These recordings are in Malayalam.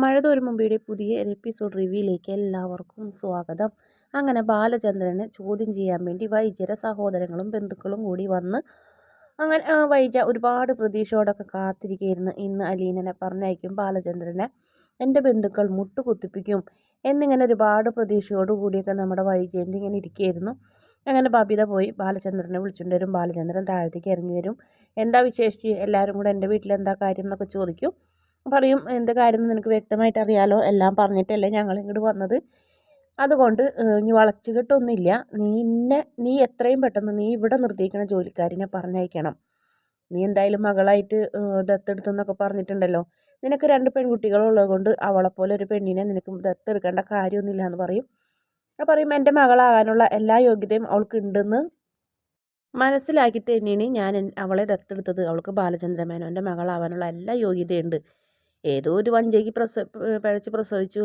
മഴ തോരും മുമ്പിയുടെ പുതിയ എപ്പിസോഡ് റിവ്യൂയിലേക്ക് എല്ലാവർക്കും സ്വാഗതം. അങ്ങനെ ബാലചന്ദ്രനെ ചോദ്യം ചെയ്യാൻ വേണ്ടി വൈദ്യര സഹോദരങ്ങളും ബന്ധുക്കളും കൂടി വന്ന് അങ്ങനെ വൈജ ഒരുപാട് പ്രതീക്ഷയോടൊക്കെ കാത്തിരിക്കുകയായിരുന്നു. ഇന്ന് അലീനനെ പറഞ്ഞയക്കും ബാലചന്ദ്രനെ എന്റെ ബന്ധുക്കൾ മുട്ടുകുത്തിപ്പിക്കും എന്നിങ്ങനെ ഒരുപാട് പ്രതീക്ഷയോടുകൂടിയൊക്കെ നമ്മുടെ വൈജയന്തി ഇങ്ങനെ ഇരിക്കുകയായിരുന്നു. അങ്ങനെ ബബിത പോയി ബാലചന്ദ്രനെ വിളിച്ചുകൊണ്ട് വരും ബാലചന്ദ്രൻ താഴത്തേക്ക് ഇറങ്ങി വരും. എന്താ വിശേഷിച്ച്? എല്ലാവരും കൂടെ എന്റെ വീട്ടിൽ എന്താ കാര്യം എന്നൊക്കെ ചോദിക്കും. പറയും എന്ത് കാര്യം നിനക്ക് വ്യക്തമായിട്ട് അറിയാലോ? എല്ലാം പറഞ്ഞിട്ടല്ലേ ഞങ്ങൾ ഇങ്ങോട്ട് വന്നത്? അതുകൊണ്ട് ഇനി വളച്ചു നിന്നെ നീ എത്രയും പെട്ടെന്ന് നീ ഇവിടെ നിർത്തിയിരിക്കുന്ന ജോലിക്കാരിനെ പറഞ്ഞയക്കണം. നീ എന്തായാലും മകളായിട്ട് ദത്തെടുത്തെന്നൊക്കെ പറഞ്ഞിട്ടുണ്ടല്ലോ. നിനക്ക് രണ്ട് പെൺകുട്ടികളുള്ളത് കൊണ്ട് അവളെപ്പോലെ ഒരു പെണ്ണിനെ നിനക്ക് ദത്തെടുക്കേണ്ട കാര്യമൊന്നുമില്ല എന്ന് പറയും. പറയും എന്റെ മകളാകാനുള്ള എല്ലാ യോഗ്യതയും അവൾക്ക് ഉണ്ടെന്ന് മനസ്സിലാക്കിയിട്ട് തന്നെയാണ് ഞാൻ അവളെ ദത്തെടുത്തത്. അവൾക്ക് ബാലചന്ദ്രമേനോന്റെ മകളാവാനുള്ള എല്ലാ യോഗ്യതയുണ്ട്. ഏതോ ഒരു വഞ്ചകി പ്രസ പഴച്ച് പ്രസവിച്ചു.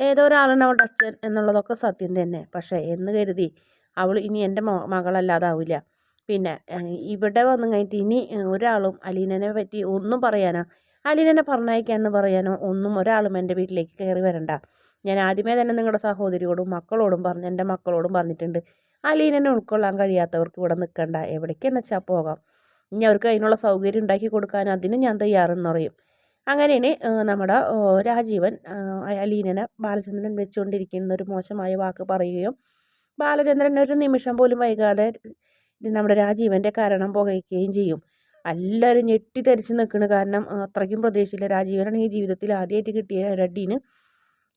ഏതോ ഒരാളാണ് അവളുടെ അച്ഛൻ എന്നുള്ളതൊക്കെ സത്യം തന്നെ. പക്ഷേ എന്ന് കരുതി അവൾ ഇനി എന്റെ മകളല്ലാതാവില്ല. പിന്നെ ഇവിടെ വന്നു കഴിഞ്ഞിട്ട് ഇനി ഒരാളും അലീനനെ പറ്റി ഒന്നും പറയാനോ അലീനനെ പറഞ്ഞയക്കാന്ന് പറയാനോ ഒന്നും ഒരാളും എന്റെ വീട്ടിലേക്ക് കയറി വരണ്ട. ഞാൻ ആദ്യമേ തന്നെ നിങ്ങളുടെ സഹോദരിയോടും മക്കളോടും പറഞ്ഞു എന്റെ മക്കളോടും പറഞ്ഞിട്ടുണ്ട്. അലീനനെ ഉൾക്കൊള്ളാൻ കഴിയാത്തവർക്ക് ഇവിടെ നിൽക്കണ്ട. എവിടേക്കെന്ന് വെച്ചാൽ പോകാം. ഇനി അവർക്ക് അതിനുള്ള സൗകര്യം ഉണ്ടാക്കി കൊടുക്കാൻ അതിന് ഞാൻ തയ്യാറെന്ന് പറയും. അങ്ങനെയാണ് നമ്മുടെ രാജീവൻ അലീനനെ ബാലചന്ദ്രൻ വെച്ചുകൊണ്ടിരിക്കുന്ന ഒരു മോശമായ വാക്ക് പറയുകയും ബാലചന്ദ്രൻ ഒരു നിമിഷം പോലും വൈകാതെ നമ്മുടെ രാജീവന്റെ കാരണം പുകയ്ക്കുകയും ചെയ്യും. എല്ലാവരും ഞെട്ടിത്തരിച്ച് നിൽക്കുന്നു കാരണം അത്രയ്ക്കും പ്രതീക്ഷയില്ല. രാജീവനാണ് ഈ ജീവിതത്തിൽ ആദ്യമായിട്ട് കിട്ടിയ രഡീന്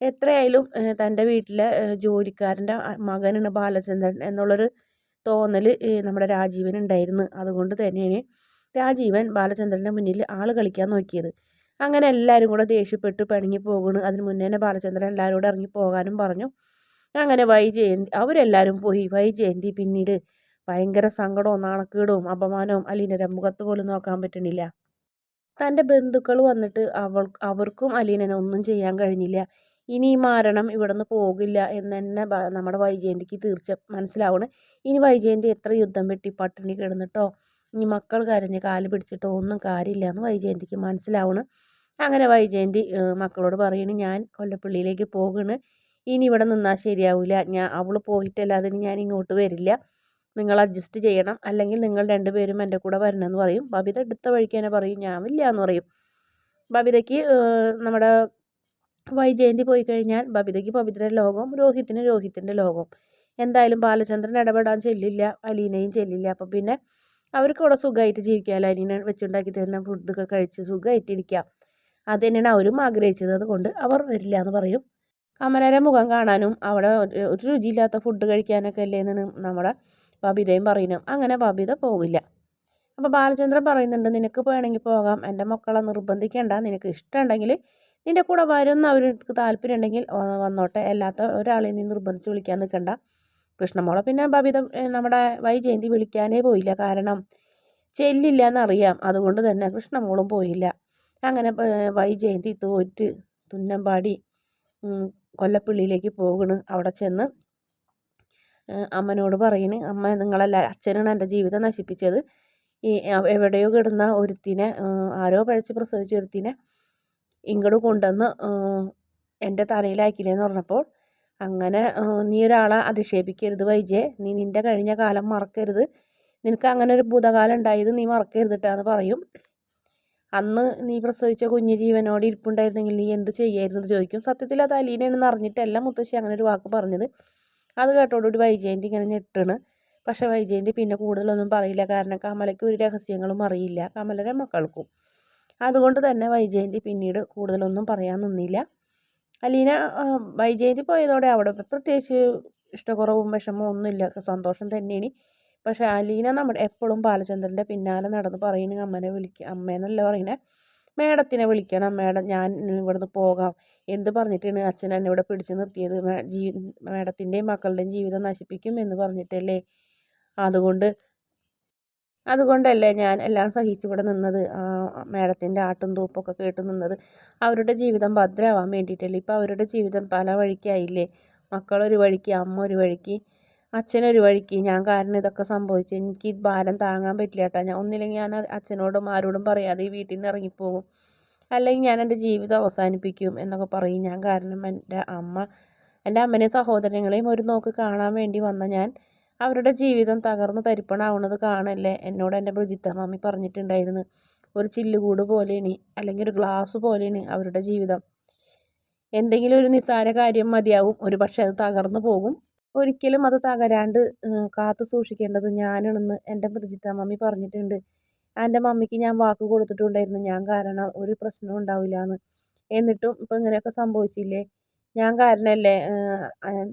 എത്രയായാലും തന്റെ വീട്ടിലെ ജോലിക്കാരന്റെ മകനാണ് ബാലചന്ദ്രൻ എന്നുള്ളൊരു തോന്നൽ നമ്മുടെ രാജീവൻ ഉണ്ടായിരുന്നു അതുകൊണ്ട് തന്നെയാണ് രാജീവൻ ബാലചന്ദ്രന്റെ മുന്നിൽ ആൾ കളിക്കാൻ നോക്കിയത്. അങ്ങനെ എല്ലാവരും കൂടെ ദേഷ്യപ്പെട്ട് പിണങ്ങി പോകണു അതിന് മുന്നേ തന്നെ ബാലചന്ദ്രൻ എല്ലാവരും കൂടെ ഇറങ്ങി പോകാനും പറഞ്ഞു. അങ്ങനെ വൈജയന്തി അവരെല്ലാവരും പോയി. വൈജയന്തി പിന്നീട് ഭയങ്കര സങ്കടവും നാണക്കേടും അപമാനവും അലീനയുടെ മുഖത്ത് പോലും നോക്കാൻ പറ്റണില്ല തന്റെ ബന്ധുക്കൾ വന്നിട്ട് അവൾ അവർക്കും അലീനനെ ഒന്നും ചെയ്യാൻ കഴിഞ്ഞില്ല. ഇനി ഈ മരണം ഇവിടെ നിന്ന് പോകില്ല എന്ന് തന്നെ നമ്മുടെ വൈജയന്തിക്ക് തീർച്ച മനസ്സിലാവണം ഇനി വൈജയന്തി എത്ര യുദ്ധം വെട്ടി പട്ടിണി കിടന്നിട്ടോ ഇനി മക്കൾ കരഞ്ഞ് കാൽ പിടിച്ചിട്ടോ ഒന്നും കാര്യമില്ല എന്ന് വൈജയന്തിക്ക് മനസ്സിലാവണം അങ്ങനെ വൈജയന്തി മക്കളോട് പറയണ് ഞാൻ കൊല്ലപ്പള്ളിയിലേക്ക് പോകണ്. ഇനി ഇവിടെ നിന്നാൽ ശരിയാവില്ല ഞാൻ അവൾ പോയിട്ടല്ലാതെ ഞാൻ ഇങ്ങോട്ട് വരില്ല. നിങ്ങൾ അഡ്ജസ്റ്റ് ചെയ്യണം. അല്ലെങ്കിൽ നിങ്ങൾ രണ്ടുപേരും എന്റെ കൂടെ വരണമെന്ന് പറയും. ബബിത എടുത്ത വഴിക്ക് തന്നെ പറയും ഞാൻ ഇല്ല എന്ന് പറയും. ബബിതയ്ക്ക് നമ്മുടെ വൈജയന്തി പോയി കഴിഞ്ഞാൽ ബബിതയ്ക്ക് ബബിതയുടെ ലോകം രോഹിത്തിന് രോഹിത്തിന്റെ ലോകം എന്തായാലും ബാലചന്ദ്രൻ ഇടപെടാൻ ചെല്ലില്ല അലീനയും ചെല്ലില്ല. അപ്പം പിന്നെ അവർക്ക് അവിടെ സുഖമായിട്ട് ജീവിക്കാം അലീന വെച്ചുണ്ടാക്കി തരുന്ന ഫുഡൊക്കെ കഴിച്ച് സുഖമായിട്ടിരിക്കാം. അത് തന്നെയാണ് അവരും ആഗ്രഹിച്ചത്. അതുകൊണ്ട് അവർ വരില്ല എന്ന് പറയും. കമലരെ മുഖം കാണാനും അവിടെ ഒരു രുചിയില്ലാത്ത ഫുഡ് കഴിക്കാനൊക്കെ അല്ലേ എന്ന് നമ്മുടെ ബബിതയും പറയുന്നു അങ്ങനെ ബബിത പോകില്ല അപ്പോൾ ബാലചന്ദ്രൻ പറയുന്നുണ്ട് നിനക്ക് വേണമെങ്കിൽ പോകാം. എന്റെ മക്കളെ നിർബന്ധിക്കേണ്ട. നിനക്ക് ഇഷ്ടമുണ്ടെങ്കിൽ നിന്റെ കൂടെ വരുന്ന അവർക്ക് താല്പര്യം ഉണ്ടെങ്കിൽ വന്നോട്ടെ. അല്ലാത്ത ഒരാളെ നീ നിർബന്ധിച്ച് വിളിക്കാൻ നിൽക്കണ്ട. കൃഷ്ണമോളെ പിന്നെ ബബിത നമ്മുടെ വൈജയന്തി വിളിക്കാനേ പോയില്ല. കാരണം ചെല്ലില്ല എന്നറിയാം അതുകൊണ്ട് തന്നെ കൃഷ്ണമോളും പോയില്ല. അങ്ങനെ വൈജയന്തി തോറ്റ് തുന്നമ്പാടി കൊല്ലപ്പള്ളിയിലേക്ക് പോകണ്. അവിടെ ചെന്ന് അമ്മനോട് പറയണ് അമ്മ നിങ്ങളല്ല അച്ഛനാണ് എന്റെ ജീവിതം നശിപ്പിച്ചത്. ഈ എവിടെയോ കിടന്ന ഒരുത്തിനെ ആരോ പഴച്ച് പ്രസവിച്ച ഒരുത്തിനെ ഇങ്ങോട്ട് കൊണ്ടുവന്ന് എന്റെ തലയിലാക്കില്ലെന്ന് പറഞ്ഞപ്പോൾ അങ്ങനെ നീ ഒരാളെ അധിക്ഷേപിക്കരുത് വൈജെ. നീ നിന്റെ കഴിഞ്ഞ കാലം മറക്കരുത്. നിനക്ക് അങ്ങനെ ഒരു ഭൂതകാലം ഉണ്ടായത് നീ മറക്കരുതിട്ടാന്ന് പറയും. അന്ന് നീ പ്രസവിച്ച കുഞ്ഞു ജീവനോട് ഇരിപ്പുണ്ടായിരുന്നെങ്കിൽ നീ എന്ത് ചെയ്യായിരുന്നു ചോദിക്കും. സത്യത്തിൽ അത് അലീനയാണെന്ന് അറിഞ്ഞിട്ടല്ല മുത്തശ്ശി അങ്ങനെ ഒരു വാക്ക് പറഞ്ഞത്. അത് കേട്ടോടുകൂടി വൈജയന്തി ഇങ്ങനെ ഞെട്ടാണ്. പക്ഷേ വൈജയന്തി പിന്നെ കൂടുതലൊന്നും പറയില്ല. കാരണം കമലയ്ക്ക് ഒരു രഹസ്യങ്ങളും അറിയില്ല. കമലരെ മക്കൾക്കും. അതുകൊണ്ട് തന്നെ വൈജയന്തി പിന്നീട് കൂടുതലൊന്നും പറയാൻ നിന്നില്ല. അലീന വൈജയന്തി പോയതോടെ അവിടെ പ്രത്യേകിച്ച് ഇഷ്ടക്കുറവും വിഷമവും ഒന്നുമില്ല. സന്തോഷം തന്നെയാണ്. പക്ഷേ അലീന നമ്മുടെ എപ്പോഴും ബാലചന്ദ്രന്റെ പിന്നാലെ നടന്ന് പറയുന്നത് അമ്മനെ വിളിക്കുക അമ്മേനല്ല പറയുന്നത് മേഡത്തിനെ വിളിക്കണം മേഡം ഞാൻ ഇവിടുന്ന് പോകാം. എന്ത് പറഞ്ഞിട്ടാണ് അച്ഛൻ എന്നെ ഇവിടെ പിടിച്ചു നിർത്തിയത്? ജീ മേഡത്തിന്റെയും മക്കളുടെയും ജീവിതം നശിപ്പിക്കും എന്ന് പറഞ്ഞിട്ടല്ലേ? അതുകൊണ്ട് അതുകൊണ്ടല്ലേ ഞാൻ എല്ലാം സഹിച്ച് ഇവിടെ നിന്നത്? മേഡത്തിന്റെ ആട്ടും തൂപ്പൊക്കെ കേട്ട് നിന്നത് അവരുടെ ജീവിതം ഭദ്രമാവാൻ വേണ്ടിയിട്ടല്ലേ? ഇപ്പോൾ അവരുടെ ജീവിതം പല വഴിക്കായില്ലേ? മക്കളൊരു വഴിക്ക് അമ്മ ഒരു വഴിക്ക്. അച്ഛനൊരു വഴിക്ക് ഞാൻ കാരണം ഇതൊക്കെ സംഭവിച്ചു എനിക്ക് ഭാരം താങ്ങാൻ പറ്റില്ല കേട്ടോ ഞാൻ ഒന്നില്ലെങ്കിൽ ഞാൻ അച്ഛനോടും ആരോടും പറയാതെ ഈ വീട്ടിൽ നിന്ന് ഇറങ്ങിപ്പോകും. അല്ലെങ്കിൽ ഞാൻ എന്റെ ജീവിതം അവസാനിപ്പിക്കും എന്നൊക്കെ പറയും. ഞാൻ കാരണം എന്റെ അമ്മ എന്റെ അമ്മനെയും സഹോദരങ്ങളെയും ഒരു നോക്ക് കാണാൻ വേണ്ടി വന്ന ഞാൻ അവരുടെ ജീവിതം തകർന്ന് തരിപ്പണാവുന്നത് കാണല്ലേ? എന്നോട് എന്റെ ബ്രിജിത്ത മമ്മി പറഞ്ഞിട്ടുണ്ടായിരുന്നു. ഒരു ചില്ലുകൂട് പോലെയാണ് അല്ലെങ്കിൽ ഒരു ഗ്ലാസ് പോലെയാണ് അവരുടെ ജീവിതം. എന്തെങ്കിലും ഒരു നിസ്സാര കാര്യം മതിയാവും. ഒരു പക്ഷേ അത് തകർന്നു പോകും. ഒരിക്കലും അത് തകരാണ്ട് കാത്തു സൂക്ഷിക്കേണ്ടത് ഞാനാണെന്ന് എന്റെ പ്രജിത്ത മമ്മി പറഞ്ഞിട്ടുണ്ട്. എന്റെ മമ്മിക്ക് ഞാൻ വാക്ക് കൊടുത്തിട്ടുണ്ടായിരുന്നു. ഞാൻ കാരണം ഒരു പ്രശ്നവും ഉണ്ടാവില്ല എന്ന് എന്നിട്ടും ഇപ്പം ഇങ്ങനെയൊക്കെ സംഭവിച്ചില്ലേ? ഞാൻ കാരണമല്ലേ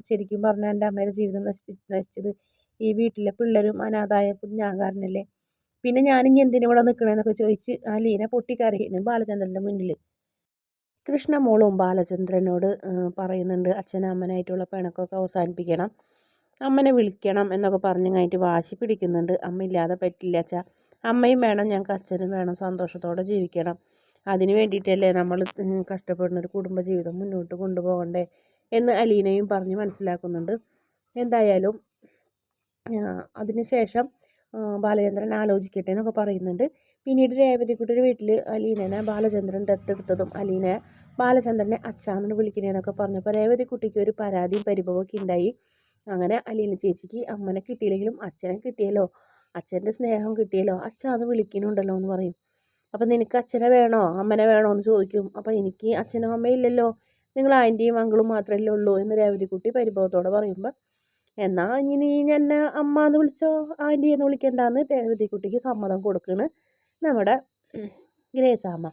ശരിക്കും പറഞ്ഞാൽ എന്റെ അമ്മയുടെ ജീവിതം നശിപ്പി നശിച്ചത്? ഈ വീട്ടിലെ പിള്ളേരും അനാഥായപ്പോൾ ഞാൻ കാരണമല്ലേ? പിന്നെ ഞാനിനി എന്തിനു ഇവിടെ നിൽക്കണമെന്നൊക്കെ ചോദിച്ച് ആ ലീന പൊട്ടിക്കരയുന്നു ബാലചന്ദ്രന്റെ മുന്നിൽ കൃഷ്ണമോളും ബാലചന്ദ്രനോട് പറയുന്നുണ്ട് അച്ഛനും അമ്മനായിട്ടുള്ള പിണക്കമൊക്കെ അവസാനിപ്പിക്കണം. അമ്മനെ വിളിക്കണം എന്നൊക്കെ പറഞ്ഞു കഴിഞ്ഞിട്ട് വാശി പിടിക്കുന്നുണ്ട്. അമ്മ ഇല്ലാതെ പറ്റില്ല അച്ഛാ. അമ്മയും വേണം ഞങ്ങൾക്ക് അച്ഛനും വേണം. സന്തോഷത്തോടെ ജീവിക്കണം. അതിന് വേണ്ടിയിട്ടല്ലേ നമ്മൾ കഷ്ടപ്പെടുന്ന ഒരു കുടുംബജീവിതം മുന്നോട്ട് കൊണ്ടുപോകണ്ടേ? എന്ന് അലീനയും പറഞ്ഞ് മനസ്സിലാക്കുന്നുണ്ട്. എന്തായാലും അതിനുശേഷം ബാലചന്ദ്രൻ ആലോചിക്കട്ടെ എന്നൊക്കെ പറയുന്നുണ്ട്. പിന്നീട് രേവതിക്കുട്ടിയുടെ വീട്ടിൽ അലീനനെ ബാലചന്ദ്രൻ ദത്തെടുത്തതും അലീനെ ബാലചന്ദ്രനെ അച്ഛാന്ന് വിളിക്കണേന്നൊക്കെ പറഞ്ഞപ്പോൾ രേവതിക്കുട്ടിക്ക് ഒരു പരാതിയും പരിഭവമൊക്കെ ഉണ്ടായി. അങ്ങനെ അലീന ചേച്ചിക്ക് അമ്മനെ കിട്ടിയില്ലെങ്കിലും അച്ഛനെ കിട്ടിയല്ലോ അച്ഛന്റെ സ്നേഹം കിട്ടിയല്ലോ അച്ഛാന്ന് വിളിക്കുന്നുണ്ടല്ലോ എന്ന് പറയും. അപ്പം നിനക്ക് അച്ഛനെ വേണോ? അമ്മനെ വേണോ എന്ന് ചോദിക്കും. അപ്പം എനിക്ക് അച്ഛനും അമ്മയും ഇല്ലല്ലോ. നിങ്ങൾ ആന്റിയും അങ്കിളും മാത്രമല്ലേ ഉള്ളൂ എന്ന് രേവതിക്കുട്ടി പരിഭവത്തോടെ പറയുമ്പോൾ എന്നാൽ ഇനി നീ എന്നെ അമ്മ എന്ന് വിളിച്ചോ? ആന്റി എന്ന് വിളിക്കണ്ടെന്ന് രേവതിക്കുട്ടിക്ക് സമ്മതം കൊടുക്കണ്. നമ്മുടെ ഗ്രേസാമ്മ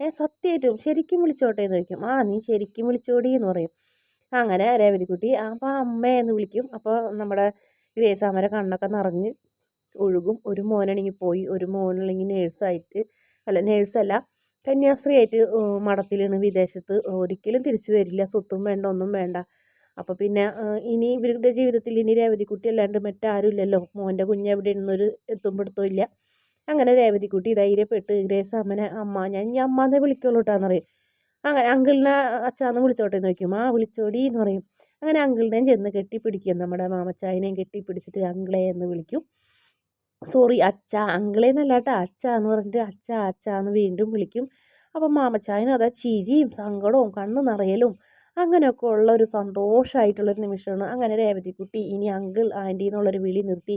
ഏ സത്യമായിട്ടും ശരിക്കും വിളിച്ചോട്ടെ എന്ന് ചോദിക്കും. ആ നീ ശരിക്കും വിളിച്ചോടി എന്ന് പറയും. അങ്ങനെ രേവതിക്കുട്ടി അപ്പോൾ അമ്മയെന്ന് വിളിക്കും. അപ്പോൾ നമ്മുടെ ഗ്രേസാമ്മയുടെ കണ്ണൊക്കെ നിറഞ്ഞ് ഒഴുകും. ഒരു മോനാണെങ്കിൽ പോയി ഒരു മോനാണെങ്കിൽ നേഴ്സായിട്ട് അല്ല നേഴ്സല്ല കന്യാസ്ത്രീ ആയിട്ട് മഠത്തിലാണ് വിദേശത്ത്. ഒരിക്കലും തിരിച്ചു വരില്ല. സ്വത്തും വേണ്ട ഒന്നും വേണ്ട. അപ്പോൾ പിന്നെ ഇനി ഇവരുടെ ജീവിതത്തിൽ ഇനി രേവതിക്കുട്ടി അല്ലാണ്ട് മറ്റാരും ഇല്ലല്ലോ മോന്റെ കുഞ്ഞ് എവിടെ ഇരുന്നൊരു എത്തുമ്പിടുത്തും ഇല്ല. അങ്ങനെ രേവതിക്കുട്ടി ധൈര്യപ്പെട്ട് ഗ്രേസ് അമ്മനെ അമ്മ ഞാൻ ഈ അമ്മാന്നേ വിളിക്കുള്ളൂ കേട്ടാന്ന് അങ്ങനെ അങ്കിളിനെ അച്ഛാന്ന് വിളിച്ചോട്ടെ എന്ന് ചോദിക്കും. ആ വിളിച്ചോടി എന്ന് പറയും. അങ്ങനെ അങ്കിളിനെയും ചെന്ന് കെട്ടിപ്പിടിക്കും. നമ്മുടെ മാമച്ചായനെയും കെട്ടിപ്പിടിച്ചിട്ട് അങ്കിളെ എന്ന് വിളിക്കും. സോറി അച്ഛ അങ്കിളെ എന്നല്ല കേട്ടോ അച്ഛ എന്ന് പറഞ്ഞിട്ട് അച്ഛ അച്ഛ എന്ന് വീണ്ടും വിളിക്കും. അപ്പം മാമച്ചായനും അതാ ചിരിയും സങ്കടവും കണ്ണു നിറയലും അങ്ങനെയൊക്കെ ഉള്ള ഒരു സന്തോഷമായിട്ടുള്ളൊരു നിമിഷമാണ്. അങ്ങനെ രേവതിക്കുട്ടി ഇനി അങ്കിൾ ആന്റി എന്നുള്ളൊരു വിളി നിർത്തി.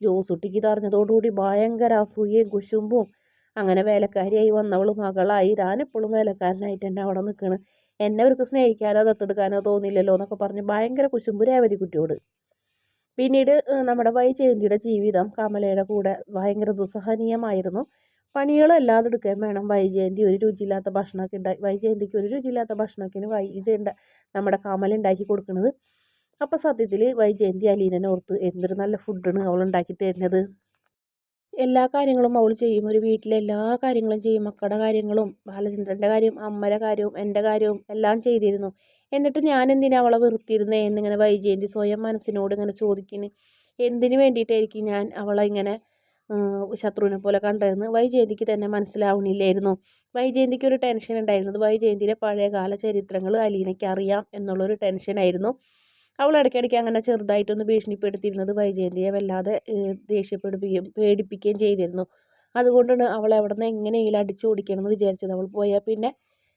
ജോസുട്ടിക്ക് തറിഞ്ഞതോടുകൂടി ഭയങ്കര അസൂയയും കുശുമ്പും അങ്ങനെ വേലക്കാരിയായി വന്നവൾ മകളായി. താനെപ്പോഴും വേലക്കാരനായിട്ട് തന്നെ അവിടെ നിൽക്കണം. എന്നെ അവർക്ക് സ്നേഹിക്കാനോ ദത്തെടുക്കാനോ തോന്നില്ലല്ലോ എന്നൊക്കെ പറഞ്ഞ് ഭയങ്കര കുശുമ്പ് രേവതി കുട്ടിയോട്. പിന്നീട് നമ്മുടെ വൈജയന്തിയുടെ ജീവിതം കമലയുടെ കൂടെ ഭയങ്കര ദുസ്സഹനീയമായിരുന്നു. പണികളെല്ലാം എടുക്കാൻ വേണം. വൈജയന്തി ഒരു രുചിയില്ലാത്ത ഭക്ഷണമൊക്കെ ഉണ്ടാക്കി വൈജയന്തിക്ക് ഒരു രുചിയില്ലാത്ത ഭക്ഷണമൊക്കെയാണ് വൈജയ നമ്മുടെ കമല ഉണ്ടാക്കി കൊടുക്കുന്നത് അപ്പോൾ സത്യത്തിൽ വൈജയന്തി അലീനനെ ഓർത്ത് എന്തൊരു നല്ല ഫുഡാണ് അവൾ ഉണ്ടാക്കി തരുന്നത്. എല്ലാ കാര്യങ്ങളും അവൾ ചെയ്യും. ഒരു വീട്ടിലെ എല്ലാ കാര്യങ്ങളും ചെയ്യും. മക്കളുടെ കാര്യങ്ങളും ബാലചന്ദ്രന്റെ കാര്യം അമ്മയുടെ കാര്യവും എന്റെ കാര്യവും എല്ലാം ചെയ്തിരുന്നു. എന്നിട്ട് ഞാൻ എന്തിനാ അവളെ വെറുത്തിരുന്നേ എന്നിങ്ങനെ വൈജയന്തി സ്വയം മനസ്സിനോട് ഇങ്ങനെ ചോദിക്കുന്നു എന്തിനു വേണ്ടിയിട്ടായിരിക്കും ഞാൻ അവളെ ഇങ്ങനെ ശത്രുവിനെ പോലെ കണ്ടതെന്ന് വൈജയന്തിക്ക് തന്നെ മനസ്സിലാവണില്ലായിരുന്നു. വൈജയന്തിക്ക് ഒരു ടെൻഷൻ ഉണ്ടായിരുന്നത് വൈജയന്തിയുടെ പഴയകാല ചരിത്രങ്ങൾ അലീനയ്ക്ക് അറിയാം എന്നുള്ളൊരു ടെൻഷനായിരുന്നു. അവൾ ഇടയ്ക്കിടയ്ക്ക് അങ്ങനെ ചെറുതായിട്ടൊന്ന് ഭീഷണിപ്പെടുത്തിയിരുന്നത് വൈജയന്തിയെ വല്ലാതെ ദേഷ്യപ്പെടുകയും പേടിപ്പിക്കുകയും ചെയ്തിരുന്നു. അതുകൊണ്ടാണ് അവൾ എവിടെ നിന്ന് എങ്ങനെയെങ്കിലും അടിച്ചോടിക്കണം എന്ന് വിചാരിച്ചത്. അവൾ പോയാൽ പിന്നെ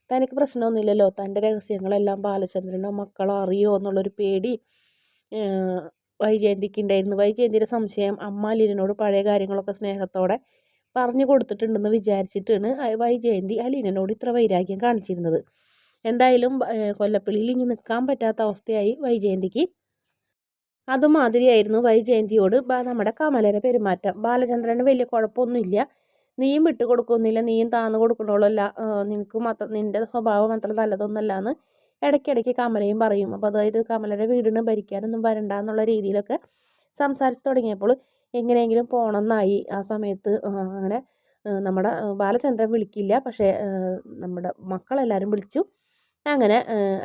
തനിക്ക് പ്രശ്നമൊന്നുമില്ലല്ലോ. തന്റെ രഹസ്യങ്ങളെല്ലാം ബാലചന്ദ്രനോ മക്കളോ അറിയോ എന്നുള്ളൊരു പേടി വൈജയന്തിക്ക് ഉണ്ടായിരുന്നു വൈജയന്തിയുടെ സംശയം അമ്മ അലീനോട് പഴയ കാര്യങ്ങളൊക്കെ സ്നേഹത്തോടെ പറഞ്ഞു കൊടുത്തിട്ടുണ്ടെന്ന് വിചാരിച്ചിട്ടാണ് വൈജയന്തി അലീനോട് ഇത്ര വൈരാഗ്യം കാണിച്ചിരുന്നത്. എന്തായാലും കൊല്ലപ്പള്ളിയിൽ ഇനി നിൽക്കാൻ പറ്റാത്ത അവസ്ഥയായി വൈജയന്തിക്ക്. അതുമാതിരിയായിരുന്നു വൈജയന്തിയോട് നമ്മുടെ കമലയുടെ പെരുമാറ്റം. ബാലചന്ദ്രന് വലിയ കുഴപ്പമൊന്നുമില്ല. നീയും വിട്ടു കൊടുക്കുന്നില്ല നീയും താന്നു കൊടുക്കണോളല്ല നിനക്ക് മാത്രം നിന്റെ സ്വഭാവം അത്ര നല്ലതൊന്നല്ല എന്ന് ഇടയ്ക്കിടയ്ക്ക് കമലയും പറയും. അപ്പോൾ അതായത് കമലയുടെ വീടിന് ഭരിക്കാനൊന്നും വരണ്ട എന്നുള്ള രീതിയിലൊക്കെ സംസാരിച്ച് തുടങ്ങിയപ്പോൾ എങ്ങനെയെങ്കിലും പോകണമെന്നായി ആ സമയത്ത് അങ്ങനെ നമ്മുടെ ബാലചന്ദ്രൻ വിളിക്കില്ല. പക്ഷേ നമ്മുടെ മക്കളെല്ലാവരും വിളിച്ചു. അങ്ങനെ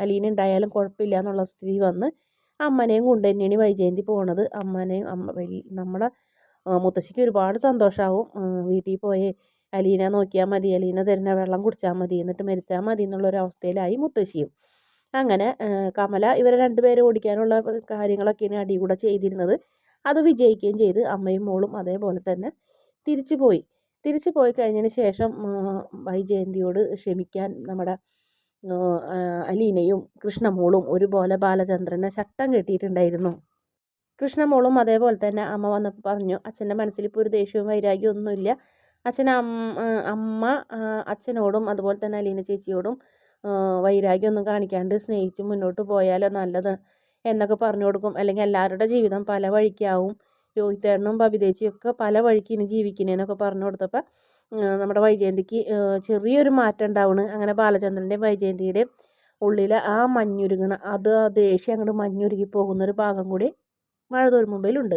അലീന ഉണ്ടായാലും കുഴപ്പമില്ല എന്നുള്ള സ്ഥിതി വന്ന് അമ്മനെയും കൊണ്ട് തന്നെയാണ് വൈജയന്തി പോണത്. അമ്മനെയും അമ്മ നമ്മുടെ മുത്തശ്ശിക്ക് ഒരുപാട് സന്തോഷമാവും വീട്ടിൽ പോയി അലീന നോക്കിയാൽ മതി അലീന തരുന്ന വെള്ളം കുടിച്ചാൽ മതി എന്നിട്ട് മരിച്ചാൽ മതി എന്നുള്ളൊരവസ്ഥയിലായി മുത്തശ്ശിയും. അങ്ങനെ കമല ഇവരെ രണ്ടുപേരെ ഓടിക്കാനുള്ള കാര്യങ്ങളൊക്കെയാണ് അടി കൂടെ ചെയ്തിരുന്നത്. അത് വിജയിക്കുകയും ചെയ്ത് അമ്മയും മോളും അതേപോലെ തന്നെ തിരിച്ചു പോയി തിരിച്ചു പോയി കഴിഞ്ഞതിന് ശേഷം വൈജയന്തിയോട് ക്ഷമിക്കാൻ നമ്മുടെ അലീനയും കൃഷ്ണമോളും ഒരുപോലെ ബാലചന്ദ്രനെ ശക്തം കെട്ടിയിട്ടുണ്ടായിരുന്നു. കൃഷ്ണമോളും അതേപോലെ തന്നെ അമ്മ വന്നപ്പോൾ പറഞ്ഞു അച്ഛന്റെ മനസ്സിൽ ഇപ്പോൾ ഒരു ദേഷ്യവും വൈരാഗ്യവും ഒന്നുമില്ല. അച്ഛൻ അമ്മ അച്ഛനോടും അതുപോലെ തന്നെ അലീന ചേച്ചിയോടും വൈരാഗ്യമൊന്നും കാണിക്കാണ്ട് സ്നേഹിച്ച് മുന്നോട്ട് പോയാലോ നല്ലത്? എന്നൊക്കെ പറഞ്ഞു കൊടുക്കും. അല്ലെങ്കിൽ എല്ലാവരുടെ ജീവിതം പല വഴിക്കാവും. രോഹിത്തേട്ടനും ബബിതേച്ചിയൊക്കെ പല വഴിക്ക് ഇനി ജീവിക്കുന്നതിനൊക്കെ പറഞ്ഞു കൊടുത്തപ്പോൾ നമ്മുടെ വൈജയന്തിക്ക് ചെറിയൊരു മാറ്റം ഉണ്ടാവുന്നു അങ്ങനെ ബാലചന്ദ്രന്റെ വൈജയന്തിയുടെ ഉള്ളിൽ ആ മഞ്ഞുരുകണ. അത് ആ ദേഷ്യം അങ്ങോട്ട് മഞ്ഞുരുകി പോകുന്നൊരു ഭാഗം കൂടി മഴ തോരുമുമ്പിലുണ്ട്